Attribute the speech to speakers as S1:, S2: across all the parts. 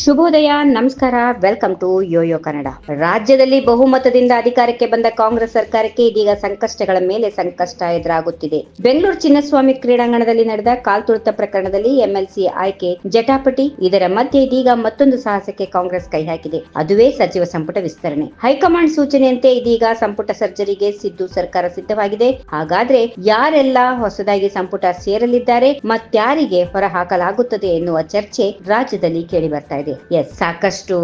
S1: ಶುಭೋದಯ, ನಮಸ್ಕಾರ welcome to Yoyo Kannada ರಾಜ್ಯದಲ್ಲಿ ಬಹುಮತದಿಂದ ಅಧಿಕಾರಕ್ಕೆ ಬಂದ ಕಾಂಗ್ರೆಸ್ ಸರ್ಕಾರಕ್ಕೆ ಇದೀಗ ಸಂಕಷ್ಟಗಳ ಮೇಲೆ ಸಂಕಷ್ಟ ಎದುರಾಗುತ್ತಿದೆ. ಬೆಂಗಳೂರು ಚಿನ್ನಸ್ವಾಮಿ ಕ್ರೀಡಾಂಗಣದಲ್ಲಿ ನಡೆದ ಕಾಲ್ತುಳಿತ ಪ್ರಕರಣದಲ್ಲಿ ಎಂಎಲ್ಸಿ ಆಯ್ಕೆ ಜಟಾಪಟಿ. ಇದರ ಮಧ್ಯೆ ಇದೀಗ ಮತ್ತೊಂದು ಸಾಹಸಕ್ಕೆ ಕಾಂಗ್ರೆಸ್ ಕೈ ಹಾಕಿದೆ. ಅದುವೇ ಸಚಿವ ಸಂಪುಟ ವಿಸ್ತರಣೆ. ಹೈಕಮಾಂಡ್ ಸೂಚನೆಯಂತೆ ಇದೀಗ ಸಂಪುಟ ಸರ್ಜರಿಗೆ ಸಿದ್ದು ಸರ್ಕಾರ ಸಿದ್ಧವಾಗಿದೆ. ಹಾಗಾದ್ರೆ ಯಾರೆಲ್ಲ ಹೊಸದಾಗಿ ಸಂಪುಟ ಸೇರಲಿದ್ದಾರೆ, ಮತ್ಯಾರಿಗೆ ಹೊರಹಾಕಲಾಗುತ್ತದೆ ಎನ್ನುವ ಚರ್ಚೆ ರಾಜ್ಯದಲ್ಲಿ ಕೇಳಿ ಬರ್ತಾ ಇದೆ. ಎಸ್ ಸಾಕಷ್ಟು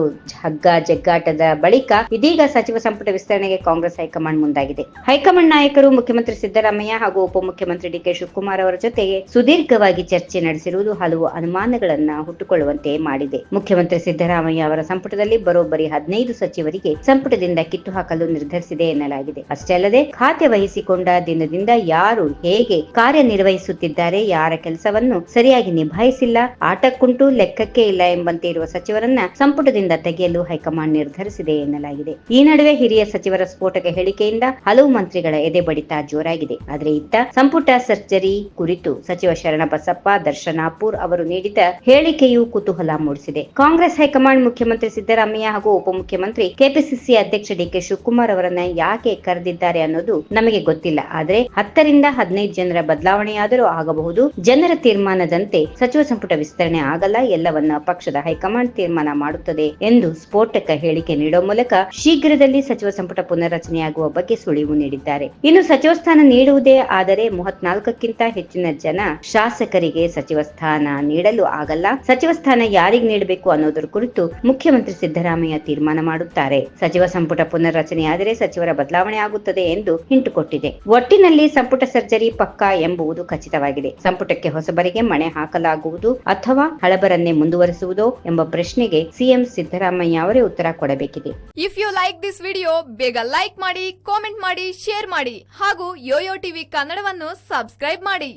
S1: ಹಗ್ಗ, ಜಗ್ಗಾಟದ ಬಳಿಕ ಇದೀಗ ಸಚಿವ ಸಂಪುಟ ವಿಸ್ತರಣೆಗೆ ಕಾಂಗ್ರೆಸ್ ಹೈಕಮಾಂಡ್ ಮುಂದಾಗಿದೆ. ಹೈಕಮಾಂಡ್ ನಾಯಕರು ಮುಖ್ಯಮಂತ್ರಿ ಸಿದ್ದರಾಮಯ್ಯ ಹಾಗೂ ಉಪಮುಖ್ಯಮಂತ್ರಿ ಡಿಕೆ ಶಿವಕುಮಾರ್ ಅವರ ಜೊತೆಗೆ ಸುದೀರ್ಘವಾಗಿ ಚರ್ಚೆ ನಡೆಸಿರುವುದು ಹಲವು ಅನುಮಾನಗಳನ್ನ ಹುಟ್ಟುಕೊಳ್ಳುವಂತೆ ಮಾಡಿದೆ. ಮುಖ್ಯಮಂತ್ರಿ ಸಿದ್ದರಾಮಯ್ಯ ಅವರ ಸಂಪುಟದಲ್ಲಿ ಬರೋಬ್ಬರಿ ಹದಿನೈದು ಸಚಿವರಿಗೆ ಸಂಪುಟದಿಂದ ಕಿತ್ತು ಹಾಕಲು ನಿರ್ಧರಿಸಿದೆ ಎನ್ನಲಾಗಿದೆ. ಅಷ್ಟೇ ಅಲ್ಲದೆ ಖಾತೆ ವಹಿಸಿಕೊಂಡ ದಿನದಿಂದ ಯಾರು ಹೇಗೆ ಕಾರ್ಯನಿರ್ವಹಿಸುತ್ತಿದ್ದಾರೆ, ಯಾರ ಕೆಲಸವನ್ನು ಸರಿಯಾಗಿ ನಿಭಾಯಿಸಿಲ್ಲ, ಆಟಕ್ಕುಂಟು, ಲೆಕ್ಕಕ್ಕೆ ಇಲ್ಲ ಎಂಬಂತೆ ಇರುವ ಸಚಿವರನ್ನ ಸಂಪುಟದಿಂದ ತೆಗೆಯಲು ಹೈಕಮಾಂಡ್ ನಿರ್ಧರಿಸಿದೆ ಎನ್ನಲಾಗಿದೆ. ಈ ನಡುವೆ ಹಿರಿಯ ಸಚಿವರ ಸ್ಫೋಟಕ ಹೇಳಿಕೆಯಿಂದ ಹಲವು ಮಂತ್ರಿಗಳ ಎದೆ ಬಡಿತ ಜೋರಾಗಿದೆ. ಆದರೆ ಇತ್ತ ಸಂಪುಟ ಸರ್ಜರಿ ಕುರಿತು ಸಚಿವ ಶರಣಬಸಪ್ಪ, ದರ್ಶನಾಪುರ್ ಅವರು ನೀಡಿದ ಹೇಳಿಕೆಯು ಕುತೂಹಲ ಮೂಡಿಸಿದೆ. ಕಾಂಗ್ರೆಸ್ ಹೈಕಮಾಂಡ್ ಮುಖ್ಯಮಂತ್ರಿ ಸಿದ್ದರಾಮಯ್ಯ ಹಾಗೂ ಉಪಮುಖ್ಯಮಂತ್ರಿ ಕೆಪಿಸಿಸಿ ಅಧ್ಯಕ್ಷ ಡಿಕೆ ಶಿವಕುಮಾರ್ ಅವರನ್ನ ಯಾಕೆ ಕರೆದಿದ್ದಾರೆ ಅನ್ನೋದು ನಮಗೆ ಗೊತ್ತಿಲ್ಲ. ಆದ್ರೆ ಹತ್ತರಿಂದ ಹದಿನೈದು ಜನರ ಬದಲಾವಣೆಯಾದರೂ ಆಗಬಹುದು. ಜನರ ತೀರ್ಮಾನದಂತೆ ಸಚಿವ ಸಂಪುಟ ವಿಸ್ತರಣೆ ಆಗಲ್ಲ, ಎಲ್ಲವನ್ನ ಪಕ್ಷದ ಹೈಕಮಾಂಡ್ ತೀರ್ಮಾನ ಮಾಡುತ್ತದೆ ಎಂದು ಸ್ಫೋಟಕ ಹೇಳಿಕೆ ನೀಡುವ ಮೂಲಕ ಶೀಘ್ರದಲ್ಲಿ ಸಚಿವ ಸಂಪುಟ ಪುನರ್ರಚನೆಯಾಗುವ ಬಗ್ಗೆ ಸುಳಿವು ನೀಡಿದ್ದಾರೆ. ಇನ್ನು ಸಚಿವ ಸ್ಥಾನ ನೀಡುವುದೇ ಆದರೆ ಮೂವತ್ನಾಲ್ಕಕ್ಕಿಂತ ಹೆಚ್ಚಿನ ಜನ ಶಾಸಕರಿಗೆ ಸಚಿವ ಸ್ಥಾನ ನೀಡಲು ಆಗಲ್ಲ. ಸಚಿವ ಸ್ಥಾನ ಯಾರಿಗೆ ನೀಡಬೇಕು ಅನ್ನೋದರ ಕುರಿತು ಮುಖ್ಯಮಂತ್ರಿ ಸಿದ್ದರಾಮಯ್ಯ ತೀರ್ಮಾನ ಮಾಡುತ್ತಾರೆ. ಸಚಿವ ಸಂಪುಟ ಪುನರ್ರಚನೆಯಾದರೆ ಸಚಿವರ ಬದಲಾವಣೆ ಆಗುತ್ತದೆ ಎಂದು ಹಿಂಟು ಕೊಟ್ಟಿದೆ ಒಟ್ಟಿನಲ್ಲಿ ಸಂಪುಟ ಸರ್ಜರಿ ಪಕ್ಕಾ ಎಂಬುದು ಖಚಿತವಾಗಿದೆ. ಸಂಪುಟಕ್ಕೆ ಹೊಸಬರಿಗೆ ಮಣೆ ಹಾಕಲಾಗುವುದು ಅಥವಾ ಹಳಬರನ್ನೇ ಮುಂದುವರೆಸುವುದೋ ಎಂಬ ಪ್ರಶ್ನೆಗೆ ಸಿಎಂ ಸಿದ್ದರಾಮಯ್ಯ ಅವರೇ ಉತ್ತರ ಕೊಡಬೇಕಿದೆ.
S2: If you like this video ಬೇಗ ಲೈಕ್ ಮಾಡಿ ಕಾಮೆಂಟ್ ಮಾಡಿ ಶೇರ್ ಮಾಡಿ ಹಾಗೂ ಯೋಯೋ ಟಿವಿ ಕನ್ನಡವನ್ನು ಸಬ್ಸ್ಕ್ರೈಬ್ ಮಾಡಿ.